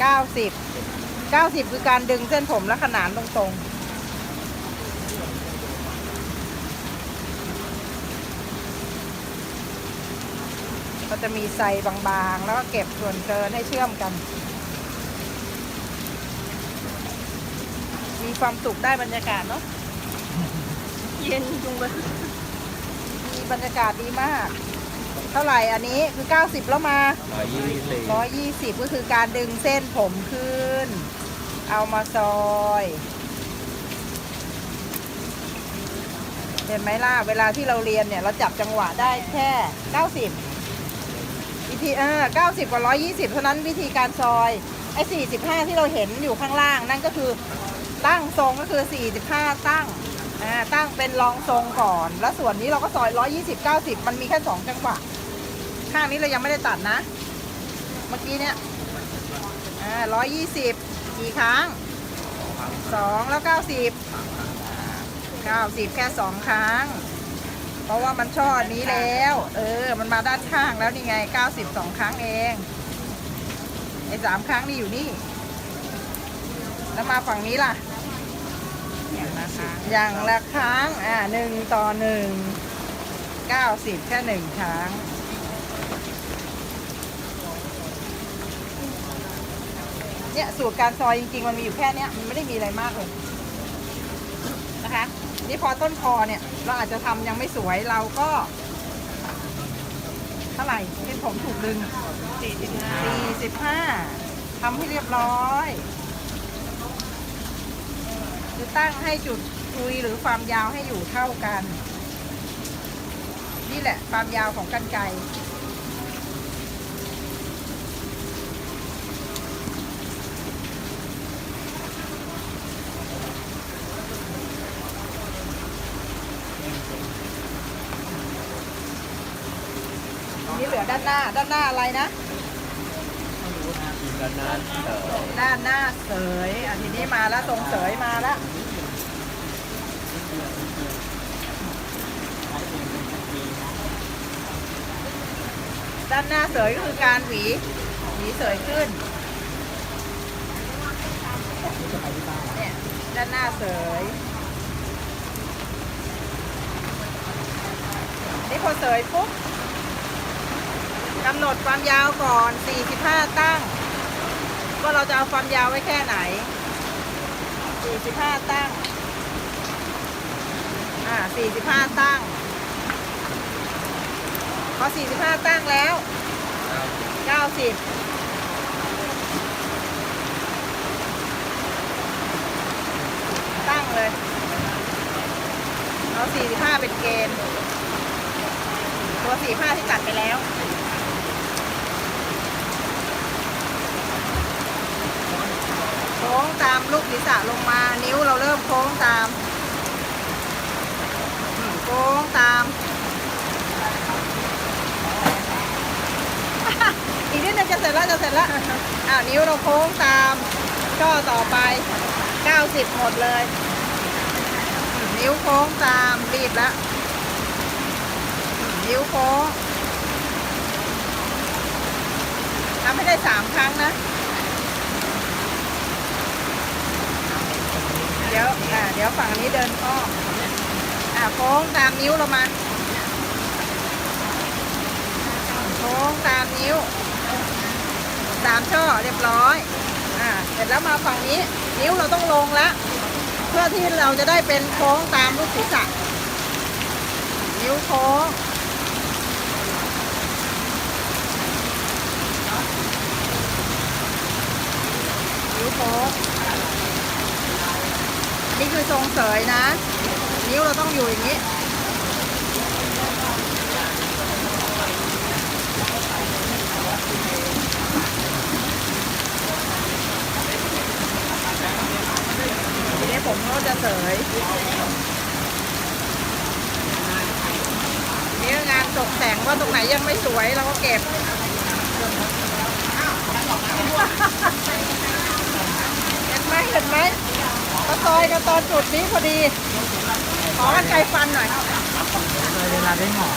เก้าสิบเก้าสิบคือการดึงเส้นผมและขนานตรงๆก็จะมีใส่บางๆ แล้วก็เก็บส่วนเกินให้เชื่อมกัน มีความสุขได้บรรยากาศเนาะ เย็นจุงเลย มีบรรยากาศดีมากเท่าไหร่อันนี้คือ 90 แล้วมาร้อยยี่สิบ120 ก็คือการดึงเส้นผมขึ้น เอามาซอยเห็นไหมล่ะ เวลาที่เราเรียนเนี่ย เราจับจังหวะได้แค่ 90 วิธีเออ90 กับ 120 เท่านั้นวิธีการซอย ไอ้ 45 ที่เราเห็นอยู่ข้างล่าง นั่นก็คือตั้งทรงก็คือ 45 ตั้งอ่าตั้งเป็นรองทรงก่อน แล้วส่วนนี้เราก็ซอย 120 90 มันมีแค่ 2 จังหวะ ข้างนี้เรายังไม่ได้ตัดนะ เมื่อกี้เนี่ยอ่า120กี่ครั้ง2แล้ว90 90แค่2ครั้ง เพราะว่ามันช่อนี้แล้ว เออ มันมาด้านข้างแล้วนี่ไง90 2ครั้งเองไอ้สามครั้งนี่อยู่นี่ แล้วมาฝั่งนี้ล่ะ อย่างละครั้ง อ่าหนึ่งต่อหนึ่งเก้าสิบแค่หนึ่งครั้ง เนี่ยสูตรการซอยจริงๆ มันมีอยู่แค่เนี้ยมันไม่ได้มีอะไรมากเลยนะคะ นี่พอต้นคอเนี่ย เราอาจจะทำยังไม่สวยเราก็เท่าไหร่เป็นผมถูกดึงสี่สิบห้าสี่สิบห้าทำให้เรียบร้อยคือตั้งให้จุดคุยหรือความยาวให้อยู่เท่ากัน นี่แหละความยาวของกันไก นี่เหลือด้านหน้า ด้านหน้าอะไรนะ ด้านหน้าเอ่อด้านหน้าเสยอันทีนี้มาแล้วตรงเสยมาแล้วด้านหน้าเสยก็คือการหวี หวีเสยขึ้น เนี่ย ด้านหน้าเสย นี่พอเสยปุ๊บ กำหนดความยาวก่อน 45 ตั้งว่าเราจะเอาความยาวไว้แค่ไหน 45 ตั้ง อ่า 45 ตั้ง พอ 45 ตั้งแล้ว 90ตั้งเลย เอา 45 เป็นเกณฑ์ ตัว 45 ที่ตัดไปแล้ว โค้ง ตามลูกศีรษะลงมา นิ้วเราเริ่มโค้งตามโค้งตาม อีกนิดนึงจะเสร็จแล้วจะเสร็จแล้วอ้าวนิ้วเราโค้งตามช่อต่อไป 90 หมดเลย นิ้วโค้งตามรีบแล้วนิ้วโค้งทำให้ได้สามครั้งนะ ดี๋ยวอ่าเดี๋ยวฝั่งนี้เดินอ้อมอ่าโค้งตามนิ้วเรามาโค้งตามนิ้วสามช่อเรียบร้อยอ่าเสร็จแล้วมาฝั่งนี้นิ้วเราต้องลงแล้วเพื่อที่เราจะได้เป็นโค้งตามลูกศีรษะนิ้วโค้ง นิ้วโค้ง นี่คือทรง เสยนะ นิ้วเราต้องอยู่อย่างนี้ ทีนี้ผมก็จะเสยนี่งานตกแต่งว่าตรงไหนยังไม่สวยเราก็เก็บเห็นไหมเห็นไหม ซอยกันตอนจุดนี้พอดี ขอกันไกลฟันหน่อย เวลาได้หมอ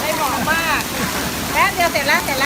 ได้หอมมาก แป๊บเดียวเสร็จแล้วเสร็จแล้ว